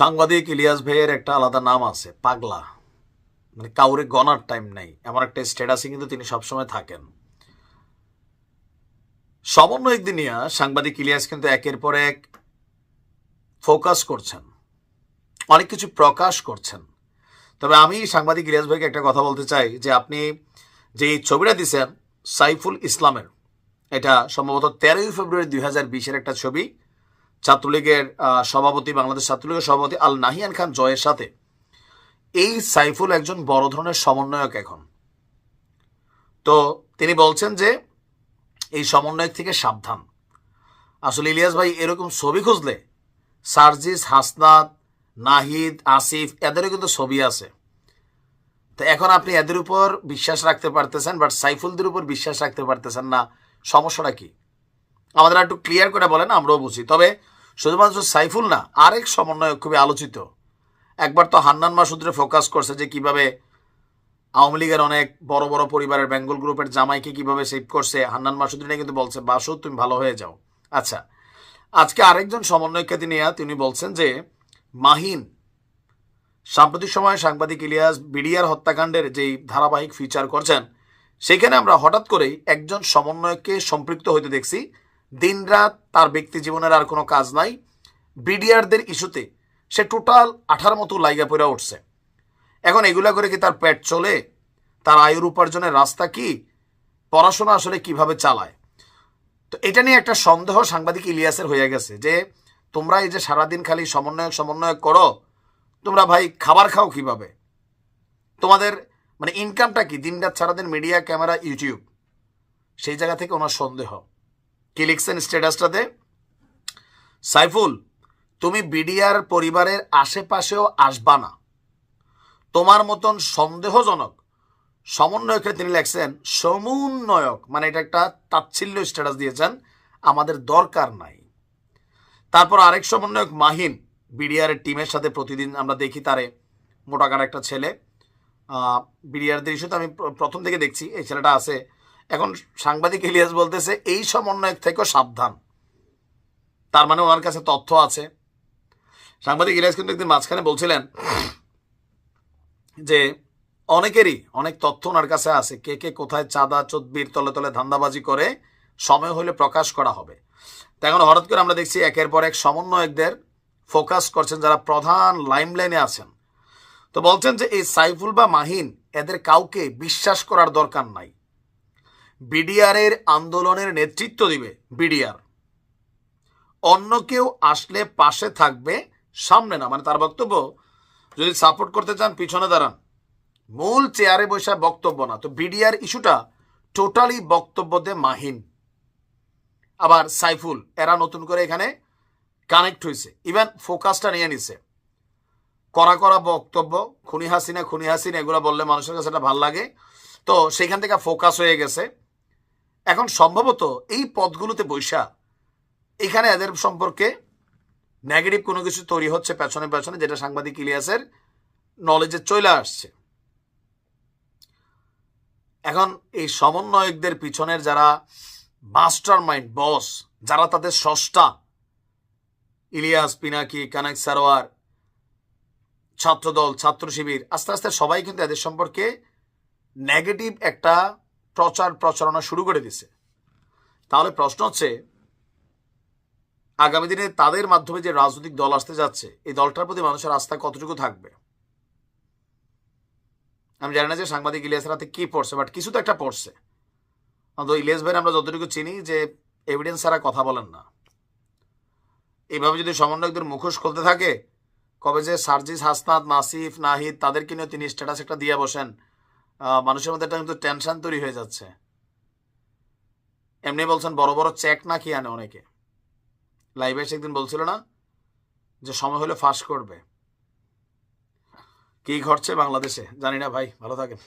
সাংবাদিক ইলিয়াস ভাইয়ের একটা আলাদা নাম আছে, পাগলা। মানে কাউরে গনার টাইম নেই। এমন একটা স্ট্যাটাসে কিন্তু তিনি সবসময় থাকেন। সমন্বয়ক দিনিয়া, সাংবাদিক ইলিয়াস কিন্তু একের পর এক ফোকাস করছেন। অনেক কিছু প্রকাশ করছেন। তবে আমি সাংবাদিক ইলিয়াস ভাইকে একটা কথা বলতে চাই যে আপনি যে ছবিটা দিছেন, সাইফুল ইসলামের, এটা সম্ভবত তেরোই ফেব্রুয়ারি দুই হাজার বিশের একটা ছবি। ছাত্রলীগের সভাপতি, বাংলাদেশ ছাত্রলীগের সভাপতি আল নাহিয়ান খান জয়ের সাথে। এই সাইফুল একজন বড় ধরনের সমন্বয়ক এখন। তো তিনি বলছেন যে, এই সমন্বয়ক থেকে সাবধান। আসলে ইলিয়াস ভাই, এরকম ছবি খুঁজলে, সার্জিস, হাসনাত, নাহিদ, আসিফ, এদেরও কিন্তু ছবি আছে। তো এখন আপনি এদের উপর বিশ্বাস রাখতে পারতেছেন বাট সাইফুলদের উপর বিশ্বাস রাখতে পারতেছেন না, সমস্যাটা কি? আমাদের একটু ক্লিয়ার করে বলেন, আমরাও বুঝি। তবে শুধুমাত্র সাইফুল না, আরেক সমন্বয়ক খুবই আলোচিত। একবার তো হান্নান মাসুদরে ফোকাস করছে যে কীভাবে আওয়ামী লীগের অনেক বড় বড় পরিবারের বেঙ্গল গ্রুপের জামাইকে কীভাবে সেভ করছে, হান্নান মাসুদ কিন্তু বলছে, বাসু, তুমি ভালো হয়ে যাও। আচ্ছা আজকে আরেকজন সমন্বয়কে তিনি তিনি বলছেন যে, মাহিন, সাম্প্রতিক সময়ে সাংবাদিক ইলিয়াস বিডিআর হত্যাকাণ্ডের যেই ধারাবাহিক ফিচার করছেন, সেখানে আমরা হঠাৎ করেই একজন সমন্বয়ককে সম্পৃক্ত হইতে দেখছি দিনরাত তার ব্যক্তি জীবনের আর কোনো কাজ নাই। বিডিআরদের ইস্যুতে সে টোটাল আঠার মতো লাইগা পড়ে উঠছে। এখন এগুলা করে কি তার পেট চলে? তার আয়ুর উপার্জনের রাস্তা কি? পড়াশোনা আসলে কীভাবে চালায়? তো এটা নিয়ে একটা সন্দেহ সাংবাদিক ইলিয়াসের হয়ে গেছে যে, তোমরা এই যে সারাদিন খালি সমন্বয়ক সমন্বয়ক করো, তোমরা ভাই খাবার খাও কীভাবে? তোমাদের মানে ইনকামটা কি? দিনরাত সারাদিন মিডিয়া ক্যামেরা ইউটিউব সেই জায়গা থেকে ওনার সন্দেহ। কি লিখছেন স্ট্যাটাসটাতে সাইফুল, তুমি বিডিআর পরিবারের আশেপাশেও আসবা না। তোমার মতন সন্দেহজনক সমন্বয়কে তিনি লেখছেন, সমুন্নয়ক মানে এটা একটা তাচ্ছিল্য স্ট্যাটাস দিয়েছেন, আমাদের দরকার নাই। তারপর আরেক সমন্বয়ক, মাহিন বিডিআর টিমের সাথে প্রতিদিন আমরা দেখি তারে মোটাকার একটা ছেলে। বিডিআরদের ইস্যুতে আমি প্রথম থেকে দেখছি, এই ছেলেটা আছে এখন সাংবাদিক ইলিয়াস বলতেছে, এই সমন্বয়ক থেকেও সাবধান। তার মানে ওনার কাছে তথ্য আছে। সাংবাদিক ইলিয়াস কিন্তু একদিন মাঝখানে বলছিলেন যে, অনেকেরই অনেক তথ্য ওনার কাছে আছে। কে কে কোথায় চাঁদা চোদ্বির তলে তলে ধান্দাবাজি করে সময় হলে প্রকাশ করা হবে। তো এখন হঠাৎ করে আমরা দেখছি একের পর এক সমন্বয়কদের ফোকাস করছেন যারা প্রধান লাইমলাইনে আছেন। তো বলছেন যে, এই সাইফুল বা মাহিন, এদের কাউকে বিশ্বাস করার দরকার নাই। বিডিআর এর আন্দোলনের নেতৃত্ব দিবে বিডিআর। অন্য কেউ আসলে পাশে থাকবে সামনে না মানে তার বক্তব্য, যদি সাপোর্ট করতে চান, পিছনে দাঁড়ান। মূল চেয়ারে বসে বক্তব্য না, তো বিডিআর ইস্যুটা টোটালি বক্তব্য দে মাহিন। আবার সাইফুল, এরা নতুন করে এখানে কানেক্ট হয়েছে, ইভেন ফোকাসটা নিয়ে নিছে। করা করা বক্তব্য, খুনি হাসিনা খুনি হাসিনা, এগুলো বললে মানুষের কাছে এটা ভালো লাগে। তো সেখান থেকে ফোকাস হয়ে গেছে। এখন সম্ভবত এই পদগুলোতে বৈশা, এখানে এদের সম্পর্কে নেগেটিভ কোনো কিছু তৈরি হচ্ছে পেছনে পেছনে, যেটা সাংবাদিক ইলিয়াসের নলেজে চলে আসছে। এখন এই সমন্বয়কদের পিছনের যারা মাস্টার মাইন্ড বস যারা তাদের স্রষ্টা, ইলিয়াস, পিনাকি কানাক সারোয়ার, ছাত্রদল ছাত্র শিবির আস্তে আস্তে সবাই কিন্তু এদের সম্পর্কে নেগেটিভ একটা প্রচার প্রচারণা শুরু করে দিছে। তাহলে প্রশ্ন হচ্ছে, আগামী দিনে তাদের মাধ্যমে যে রাজনৈতিক দল আসতে যাচ্ছে, এই দলটার প্রতি মানুষের আস্থা কতটুকু থাকবে? আমি জানি না যে সাংবাদিক ইলিয়াসের হাতে কি পড়ছে বাট কিছু তো একটা পড়ছে। অন্তত ইলিয়াস ভাই আমরা যতটুকু চিনি যে এভিডেন্স ছাড়া কথা বলেন না। এইভাবে যদি সমন্বয়কদের মুখোশ খুলতে থাকে, কবে যে সার্জিস, হাসনাত, নাসিফ, নাহিদ, তাদেরকে নিয়ে তিনি স্ট্যাটাস একটা দিয়ে বসেন মানুষের মধ্যে একটা কিন্তু টেনশন তৈরি হয়ে যাচ্ছে। এমনি বলছেন বড় বড় চেক না কি আনে অনেকে। লাইভে এসে একদিন বলছিল না যে সময় হলে ফাঁস করবে। কি ঘটছে বাংলাদেশে? জানি না ভাই, ভালো থাকেন।